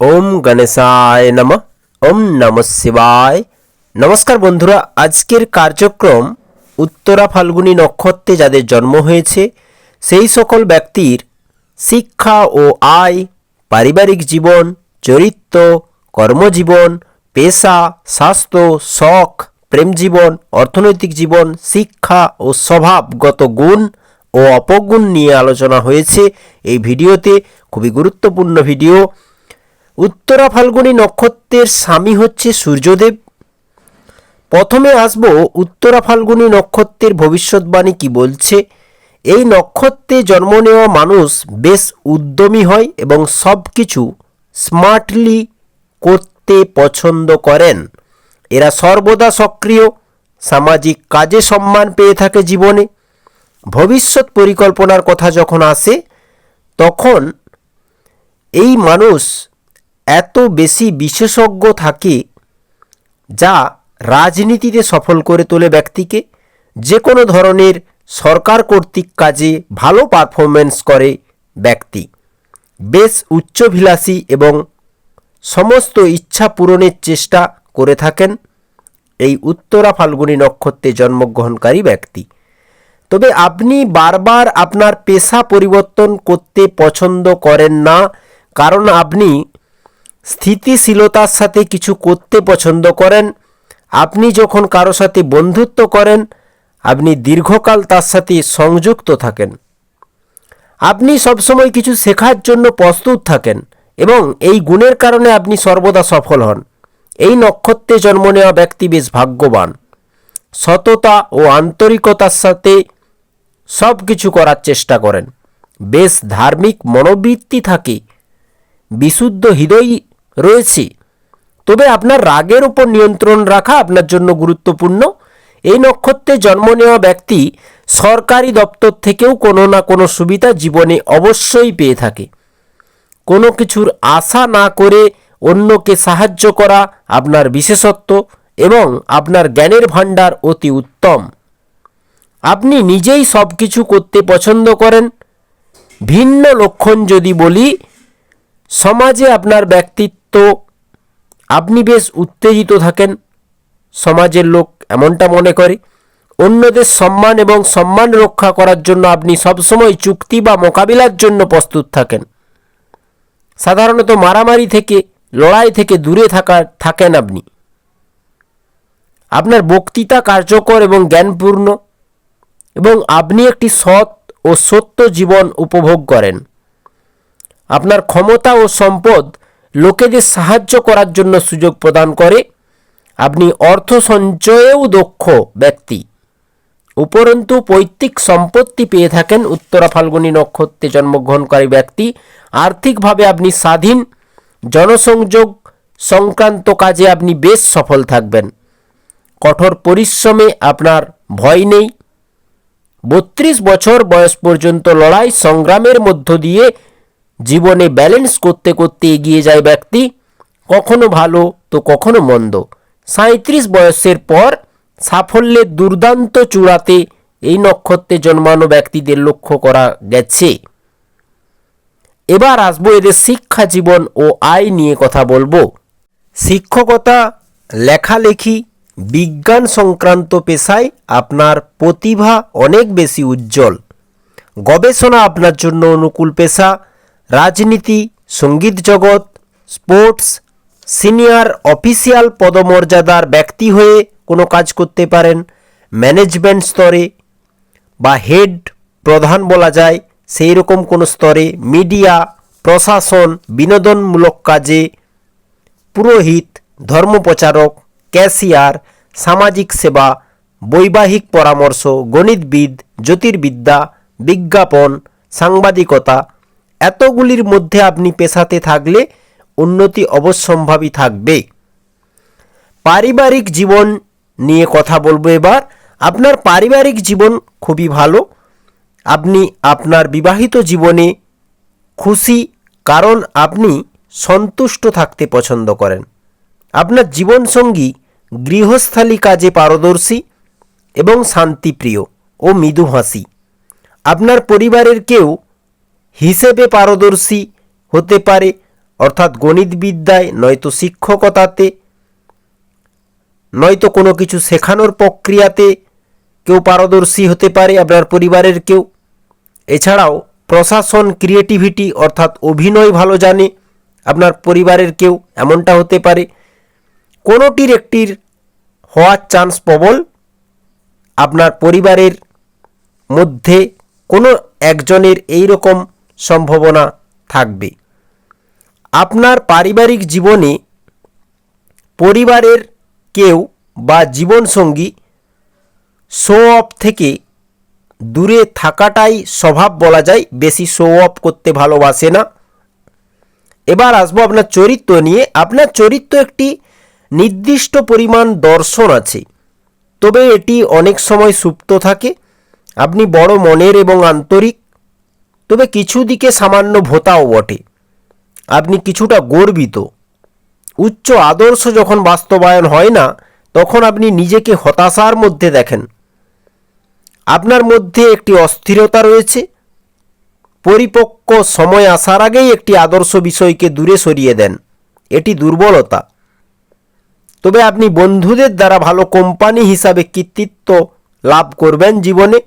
ওম গণেশায় নম, ওম নম শিবায়। নমস্কার বন্ধুরা, আজকের কার্যক্রম উত্তরা ফাল্গুনী নক্ষত্রে যাদের জন্ম হয়েছে, সেই সকল ব্যক্তির শিক্ষা ও আয়, পারিবারিক জীবন, চরিত্র, কর্মজীবন, পেশা, স্বাস্থ্য, শখ, প্রেম জীবন, অর্থনৈতিক জীবন, শিক্ষা ও স্বভাবগত গুণ ও অপগুণ নিয়ে আলোচনা হয়েছে। এই ভিডিওতে খুবই গুরুত্বপূর্ণ ভিডিও। উত্তরা ফাল্গুনী নক্ষত্রের স্বামী হচ্ছে সূর্যদেব। প্রথমে আসব উত্তরা ফাল্গুনী নক্ষত্রের ভবিষ্যৎবাণী কি বলছে। এই নক্ষত্রে জন্ম নেওয়া মানুষ বেশ উদ্যমী হয় এবং সব কিছু স্মার্টলি করতে পছন্দ করেন। এরা সর্বদা সক্রিয়, সামাজিক কাজে সম্মান পেয়ে থাকে জীবনে। ভবিষ্যৎ পরিকল্পনার কথা যখন আসে, তখন এই মানুষ এত বেশি বিশেষজ্ঞ থাকে যা রাজনীতিতে সফল করে তোলে ব্যক্তিকে যে কোনো ধরনের সরকার কর্তৃক কাজে ভালো পারফরমেন্স করে ব্যক্তি। বেশ উচ্চভিলাষী এবং সমস্ত ইচ্ছা পূরণের চেষ্টা করে থাকেন এই উত্তরা ফাল্গুনী নক্ষত্রে জন্মগ্রহণকারী ব্যক্তি। তবে আপনি বারবার আপনার পেশা পরিবর্তন করতে পছন্দ করেন না, কারণ আপনি স্থিতিশীলতার সাথে কিছু করতে পছন্দ করেন, আপনি যখন কারও সাথে বন্ধুত্ব করেন, আপনি দীর্ঘকাল তার সাথে সংযুক্ত থাকেন। আপনি সবসময় কিছু শেখার জন্য প্রস্তুত থাকেন এবং এই গুণের কারণে আপনি সর্বদা সফল হন। এই নক্ষত্রে জন্ম নেওয়া ব্যক্তি বেশ ভাগ্যবান। সততা ও আন্তরিকতার সাথে সব কিছু করার চেষ্টা করেন। বেশ ধার্মিক মনোবৃত্তি থাকে। বিশুদ্ধ হৃদয় রয়েছে। তবে আপনার রাগের উপর নিয়ন্ত্রণ রাখা আপনার জন্য গুরুত্বপূর্ণ। এই নক্ষত্রে জন্ম নেওয়া ব্যক্তি সরকারি দপ্তর থেকেও কোনো না কোনো সুবিধা জীবনে অবশ্যই পেয়ে থাকে। কোনো কিছুর আশা না করে অন্যকে সাহায্য করা আপনার বিশেষত্ব এবং আপনার জ্ঞানের ভাণ্ডার অতি উত্তম। আপনি নিজেই সব কিছু করতে পছন্দ করেন। ভিন্ন লক্ষণ যদি বলি, সমাজে আপনার ব্যক্তিত্ব আপনি বেশ উত্তেজিত থাকেন, সমাজের লোক এমনটা মনে করে। অন্যদের সম্মান এবং সম্মান রক্ষা করার জন্য আপনি সবসময় চুক্তি বা মোকাবিলার জন্য প্রস্তুত থাকেন। সাধারণত মারামারি থেকে, লড়াই থেকে দূরে থাকা, থাকেন আপনি। আপনার বক্তৃতা কার্যকর এবং জ্ঞানপূর্ণ এবং আপনি একটি সৎ ও সত্য জীবন উপভোগ করেন। আপনার ক্ষমতা ও সম্পদ লোকেদের সাহায্য করার জন্য সুযোগ প্রদান করে। আপনি অর্থ সঞ্চয়েও দক্ষ ব্যক্তি। উপরন্তু পৈতৃক সম্পত্তি পেয়ে থাকেন উত্তরা ফাল্গুনী নক্ষত্রে জন্মগ্রহণকারী ব্যক্তি। আর্থিকভাবে আপনি স্বাধীন। জনসংযোগ সংক্রান্ত কাজে আপনি বেশ সফল থাকবেন। কঠোর পরিশ্রমে আপনার ভয় নেই। বত্রিশ বছর বয়স পর্যন্ত লড়াই সংগ্রামের মধ্য দিয়ে জীবনে ব্যালেন্স করতে করতে এগিয়ে যায় ব্যক্তি। কখনো ভালো তো কখনো মন্দ। সাঁত্রিশ বয়সের পর সাফল্যের দুর্দান্ত চূড়াতে এই নক্ষত্রে জন্মানো ব্যক্তিদের লক্ষ্য করা গেছে। এবার আসব এদের শিক্ষা জীবন ও আয় নিয়ে কথা বলব। শিক্ষকতা, লেখালেখি, বিজ্ঞান সংক্রান্ত পেশায় আপনার প্রতিভা অনেক বেশি উজ্জ্বল। গবেষণা আপনার জন্য অনুকূল পেশা। রাজনীতি, সংগীত জগৎ, স্পোর্টস, সিনিয়র অফিসিয়াল পদমর্যাদার ব্যক্তি হয়ে কোনো কাজ করতে পারেন ম্যানেজমেন্ট স্তরে বা হেড প্রধান বলা যায়। সেই রকম কোনো স্তরে মিডিয়া, প্রশাসন, বিনোদনমূলক কাজে পুরোহিত, ধর্মপ্রচারক, ক্যাশিয়ার, সামাজিক সেবা, বৈবাহিক পরামর্শ, গণিতবিদ, জ্যোতির্বিদ্যা, বিজ্ঞাপন, সাংবাদিকতা এতগুলির মধ্যে আপনি পেশাতে থাকলে উন্নতি অবশ্যম্ভাবী থাকবে। পারিবারিক জীবন নিয়ে কথা বলব এবার। আপনার পারিবারিক জীবন খুবই ভালো। আপনি আপনার বিবাহিত জীবনে খুশি, কারণ আপনি সন্তুষ্ট থাকতে পছন্দ করেন। আপনার জীবনসঙ্গী গৃহস্থালী কাজে পারদর্শী এবং শান্তিপ্রিয় ও মৃদুহাসী আপনার পরিবারের কেউ হিসেবে পারদর্শী হতে পারে, অর্থাৎ গণিতবিদ্যায় নয়তো শিক্ষকতাতে, নয়তো কোনো কিছু শেখানোর প্রক্রিয়াতে কেউ পারদর্শী হতে পারে আপনার পরিবারের কেউ। এছাড়াও প্রশাসন ক্রিয়েটিভিটি অর্থাৎ অভিনয় ভালো জানে, আপনার পরিবারের কেউ এমনটা হতে পারে। কোনোটির একটির হওয়ার চান্স প্রবল, আপনার পরিবারের মধ্যে কোনো একজনের এই রকম সম্ভাবনা থাকবে। আপনার পারিবারিক জীবনে পরিবারের কেউ বা জীবনসঙ্গী শো অফ থেকে দূরে থাকাটাই স্বভাব বলা যায়, বেশি শো অফ করতে ভালোবাসে না। এবার আসব আপনার চরিত্র নিয়ে। আপনার চরিত্র একটি নির্দিষ্ট পরিমাণ দর্শন আছে, তবে এটি অনেক সময় সুপ্ত থাকে। আপনি বড় মনের এবং আন্তরিক তবে কিছু দিকে সামান্য ভোতাও বটে। আপনি কিছুটা গর্বিত। উচ্চ আদর্শ যখন বাস্তবায়ন হয় না, তখন আপনি নিজেকে হতাশার মধ্যে দেখেন। আপনার মধ্যে একটি অস্থিরতা রয়েছে। পরিপক্ক সময় আসার আগেই একটি আদর্শ বিষয়কে দূরে সরিয়ে দেন। এটি দুর্বলতা। তবে আপনি বন্ধুদের দ্বারা ভালো কোম্পানি হিসাবে কৃতিত্ব লাভ করবেন জীবনে।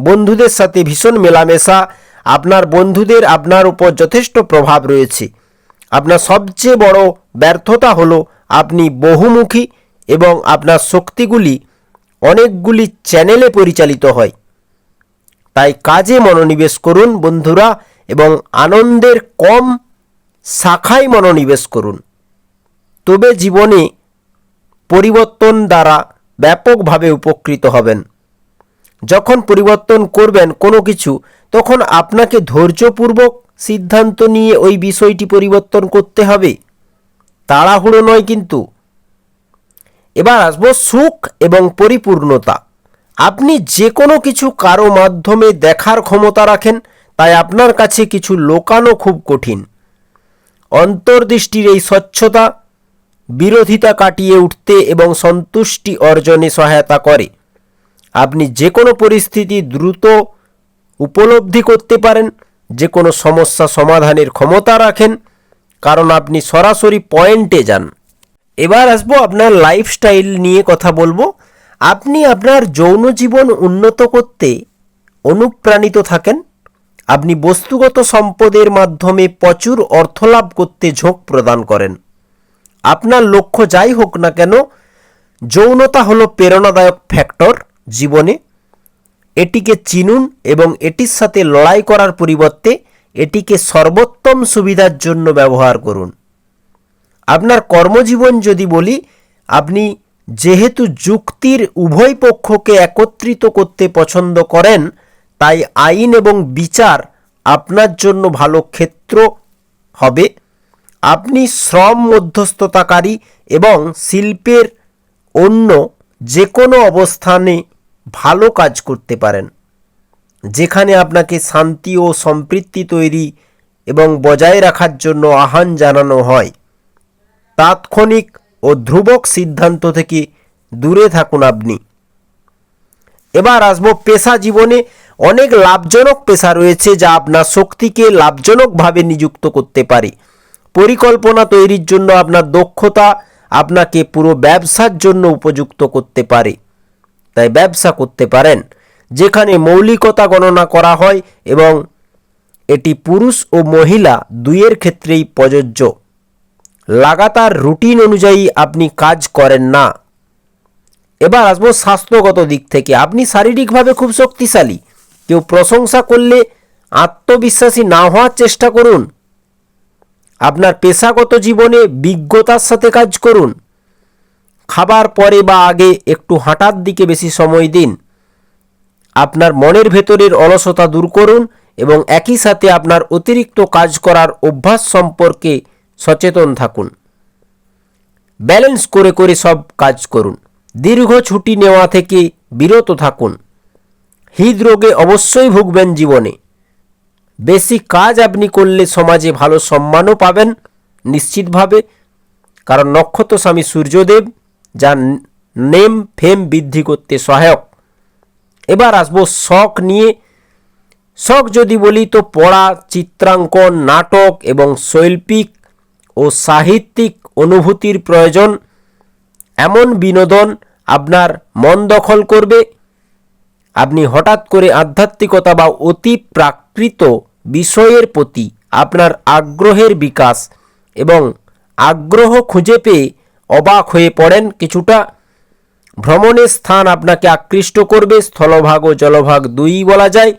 বন্ধুদের সাথে ভীষণ মেলামেশা আপনার বন্ধুদের আপনার উপর যথেষ্ট প্রভাব রয়েছে। আপনার সবচেয়ে বড় ব্যর্থতা হলো আপনি বহুমুখী এবং আপনার শক্তিগুলি অনেকগুলি চ্যানেলে পরিচালিত হয়। তাই কাজে মনোনিবেশ করুন বন্ধুরা এবং আনন্দের কম শাখায় মনোনিবেশ করুন। তবে জীবনে পরিবর্তন দ্বারা ব্যাপকভাবে উপকৃত হবেন। যখন পরিবর্তন করবেন কোনো কিছু তখন আপনাকে ধৈর্যপূর্বক সিদ্ধান্ত নিয়ে ওই বিষয়টি পরিবর্তন করতে হবে। তাড়াহুড়ো নয় কিন্তু। এবার আসব সুখ এবং পরিপূর্ণতা। আপনি যে কোনো কিছু কারও মাধ্যমে দেখার ক্ষমতা রাখেন, তাই আপনার কাছে কিছু লোকানো খুব কঠিন। অন্তর্দৃষ্টির এই স্বচ্ছতা বিরোধিতা কাটিয়ে উঠতে এবং সন্তুষ্টি অর্জনে সহায়তা করে। আপনি যে কোনো পরিস্থিতি দ্রুত উপলব্ধি করতে পারেন, যে কোনো সমস্যা সমাধানের ক্ষমতা রাখেন, কারণ আপনি সরাসরি পয়েন্টে যান। এবার আসব আপনার লাইফস্টাইল নিয়ে কথা বলব। আপনি আপনার যৌন জীবন উন্নত করতে অনুপ্রাণিত থাকেন। আপনি বস্তুগত সম্পদের মাধ্যমে প্রচুর অর্থ লাভ করতে ঝোঁক প্রদান করেন। আপনার লক্ষ্য যাই হোক না কেন, যৌনতা হলো প্রেরণাদায়ক ফ্যাক্টর জীবনে। এটিকে চিনুন এবং এটির সাথে লড়াই করার পরিবর্তে এটিকে সর্বোত্তম সুবিধার জন্য ব্যবহার করুন। আপনার কর্মজীবন যদি বলি, আপনি যেহেতু যুক্তির উভয় পক্ষকে একত্রিত করতে পছন্দ করেন, তাই আইন এবং বিচার আপনার জন্য ভালো ক্ষেত্র হবে। আপনি শ্রম মধ্যস্থতাকারী এবং শিল্পের অন্য যে কোনো অবস্থানে ভালো কাজ করতে পারেন। যেখানে আপনাকে শান্তি ও সম্পৃক্তি তৈরি এবং বজায় রাখার জন্য আহ্বান জানানো হয়। তাৎক্ষণিক ও ধ্রুবক সিদ্ধান্ত থেকে দূরে থাকুন আপনি। এবার আসব পেশা জীবনে অনেক লাভজনক পেশা রয়েছে যা আপনার শক্তিকে লাভজনকভাবে নিযুক্ত করতে পারে। পরিকল্পনা তৈরির জন্য আপনার দক্ষতা আপনাকে পুরো ব্যবসার জন্য উপযুক্ত করতে পারে। তাই ব্যবসা করতে পারেন। যেখানে মৌলিকতা গণনা করা হয় এবং এটি পুরুষ ও মহিলা দুইয়ের ক্ষেত্রেই প্রযোজ্য। লাগাতার রুটিন অনুযায়ী আপনি কাজ করেন না। এবার আসব স্বাস্থ্যগত দিক থেকে। আপনি শারীরিকভাবে খুব শক্তিশালী। কেউ প্রশংসা করলে আত্মবিশ্বাসী না হওয়ার চেষ্টা করুন। আপনার পেশাগত জীবনে বিজ্ঞতার সাথে কাজ করুন। খাবার পরে বা আগে একটু হাঁটার দিকে বেশি সময় দিন। আপনার মনের ভেতরের অলসতা দূর করুন এবং একই সাথে আপনার অতিরিক্ত কাজ করার অভ্যাস সম্পর্কে সচেতন থাকুন। ব্যালেন্স করে করে সব কাজ করুন। দীর্ঘ ছুটি নেওয়া থেকে বিরত থাকুন। হৃদরোগে অবশ্যই ভুগবেন জীবনে। বেশি কাজ আপনি করলে সমাজে ভালো সম্মানও পাবেন, নিশ্চিতভাবে। কারণ নক্ষত্র স্বামী সূর্যদেব যা নেম ফেম বৃদ্ধি করতে সহায়ক। এবার আসব শখ নিয়ে। শখ যদি বলি তো পড়া, চিত্রাঙ্কন, নাটক এবং শৈল্পিক ও সাহিত্যিক অনুভূতির প্রয়োজন। এমন বিনোদন আপনার মন দখল করবে। আপনি হঠাৎ করে আধ্যাত্মিকতা বা অতি প্রাকৃত বিষয়ের প্রতি আপনার আগ্রহের বিকাশ এবং আগ্রহ খুঁজে পেয়ে অবাক হয়ে পড়েন কিছুটা। ভ্রমণের স্থান আপনাকে আকৃষ্ট করবে। স্থলভাগ ও জলভাগ দুই বলা যায়।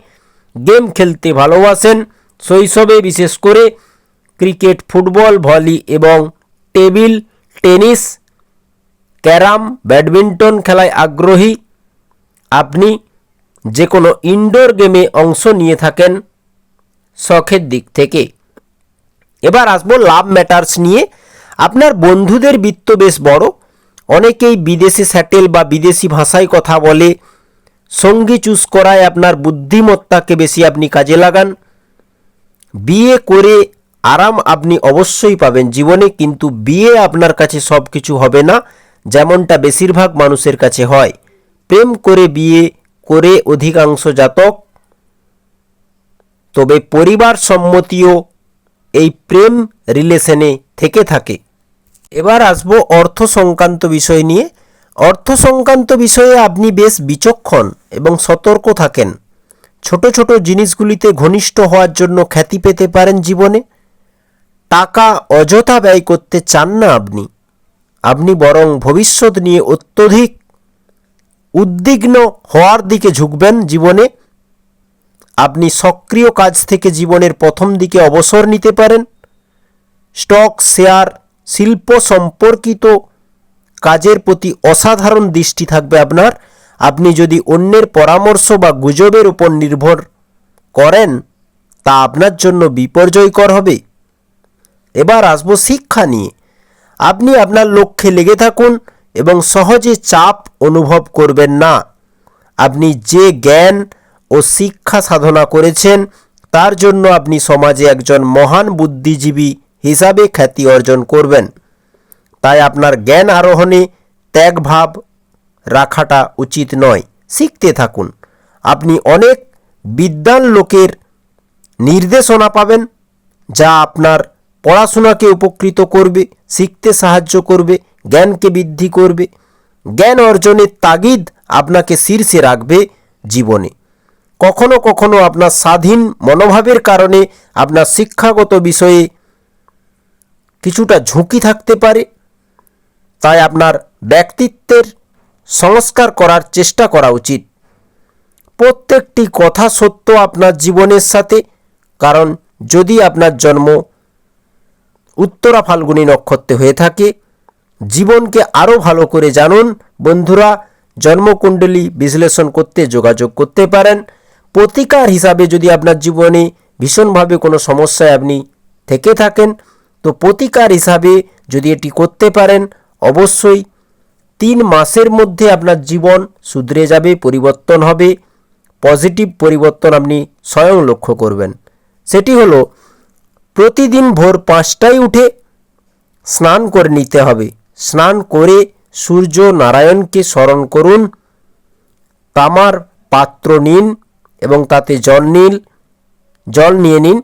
গেম খেলতে ভালোবাসেন। শৈশবে বিশেষ করে ক্রিকেট, ফুটবল, ভলি এবং টেবিল, টেনিস, ক্যারাম, ব্যাডমিন্টন খেলায় আগ্রহী। আপনি যে কোনো ইনডোর গেমে অংশ নিয়ে থাকেন শখের দিক থেকে। এবার আসব লাভ ম্যাটার্স নিয়ে। আপনার বন্ধুদের বৃত্ত বেশ বড়। অনেকেই বিদেশে স্যাটেল বা বিদেশি ভাষায় কথা বলে। সঙ্গী চুজ করায় আপনার বুদ্ধিমত্তাকে বেশি আপনি কাজে লাগান। বিয়ে করে আরাম আপনি অবশ্যই পাবেন জীবনে, কিন্তু বিয়ে আপনার কাছে সব কিছু হবে না, যেমনটা বেশিরভাগ মানুষের কাছে হয়। প্রেম করে বিয়ে করে অধিকাংশ জাতক। তবে পরিবার সম্মতিও এই প্রেম রিলেশনে থেকে থাকে। এবার আসব অর্থ সংক্রান্ত বিষয় নিয়ে। অর্থ সংক্রান্ত বিষয়ে আপনি বেশ বিচক্ষণ এবং সতর্ক থাকেন। ছোট ছোট জিনিসগুলিতে ঘনিষ্ঠ হওয়ার জন্য খ্যাতি পেতে পারেন জীবনে। টাকা অযথা ব্যয় করতে চান না আপনি। আপনি বরং ভবিষ্যৎ নিয়ে অত্যধিক উদ্বিগ্ন হওয়ার দিকে ঝুঁকবেন জীবনে। আপনি সক্রিয় কাজ থেকে জীবনের প্রথম দিকে অবসর নিতে পারেন। স্টক, শেয়ার, শিল্প সম্পর্কিত কাজের প্রতি অসাধারণ দৃষ্টি থাকবে আপনার। আপনি যদি অন্যের পরামর্শ বা গুজবের উপর নির্ভর করেন, তা আপনার জন্য বিপর্যয়কর হবে। এবার আসব শিক্ষা নিয়ে। আপনি আপনার লক্ষ্যে লেগে থাকুন এবং সহজে চাপ অনুভব করবেন না। আপনি যে জ্ঞান ও শিক্ষা সাধনা করেছেন। তার জন্য আপনি সমাজে একজন মহান বুদ্ধিজীবী হিসাবে খ্যাতি অর্জন করবেন। তাই আপনার জ্ঞান আরোহণে ত্যাগভাব রাখাটা উচিত নয়। শিখতে থাকুন। আপনি অনেক বিদ্বান লোকের নির্দেশনা পাবেন, যা আপনার পড়াশোনাকে উপকৃত করবে, শিখতে সাহায্য করবে, জ্ঞানকে বৃদ্ধি করবে। জ্ঞান অর্জনের তাগিদ আপনাকে শীর্ষে রাখবে জীবনে। কখনো কখনো আপনার স্বাধীন মনোভাবের কারণে আপনার শিক্ষাগত বিষয়ে কিছুটা ঝুঁকি থাকতে পারে। তাই আপনার ব্যক্তিত্বের সংস্কার করার চেষ্টা করা উচিত। প্রত্যেকটি কথা সত্য আপনার জীবনের সাথে, কারণ যদি আপনার জন্ম উত্তরা ফাল্গুনী নক্ষত্রে হয়ে থাকে, জীবনকে আরও ভালো করে জানুন। বন্ধুরা, জন্মকুণ্ডলী বিশ্লেষণ করতে যোগাযোগ করতে পারেন। প্রতিকার হিসাবে যদি আপনার জীবনে ভীষণভাবে কোনো সমস্যায় আপনি থেকে থাকেন, তো প্রতিকার হিসাবে যদি এটি করতে পারেন, অবশ্যই তিন মাসের মধ্যে আপনার জীবন শুধরে যাবে, পরিবর্তন হবে, পজিটিভ পরিবর্তন আপনি স্বয়ং লক্ষ্য করবেন। সেটি হলো, প্রতিদিন ভোর পাঁচটায় উঠে স্নান করে নিতে হবে। স্নান করে সূর্য নারায়ণকে স্মরণ করুন, তামার পাত্র নিন এবং তাতে জল নিন জল নিয়ে নিন।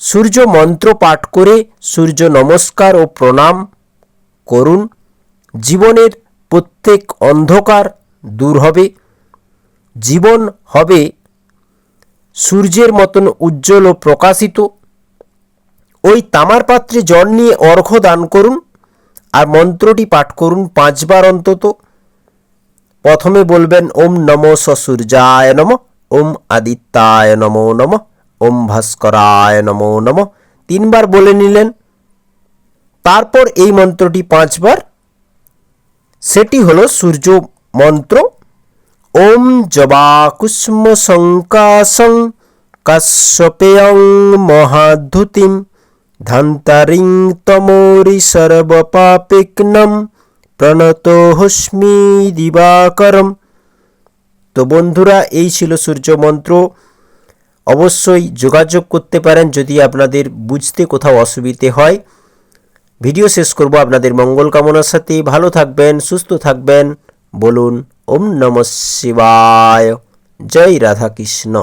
সূর্য মন্ত্র পাঠ করে সূর্য নমস্কার ও প্রণাম করুন। জীবনের প্রত্যেক অন্ধকার দূর হবে। জীবন হবে সূর্যের মতন উজ্জ্বল ও প্রকাশিত। ওই তামার পাত্রে জল নিয়ে অর্ঘ্য দান করুন আর মন্ত্রটি পাঠ করুন পাঁচবার অন্তত। প্রথমে বলবেন, ওম নম সূর্যায় নম। ওম আদিত্যায় নমো নম, ওম ভাস্করায় নমো নম। তিনবার বলে নিলেন। তারপর এই মন্ত্রটি পাঁচবার। সেটি হলো সূর্য মন্ত্র, ওম জবাকুষ্ম শঙ্কাশং কাশ্যপেয়ং মহাধুতিম ধান্তারিং তমোরি সর্বপাপিকনম প্রণতোহস্মি দিবাকরম। তো বন্ধুরা, এই ছিল সূর্য মন্ত্র অবশ্যই যোগাযোগ করতে পারেন যদি আপনাদের বুঝতে কোথাও অসুবিধে হয়। ভিডিও শেষ করব আপনাদের মঙ্গল কামনার সাথে। ভালো থাকবেন, সুস্থ থাকবেন। বলুন, ওম নম শিবায়। জয় রাধাকৃষ্ণ।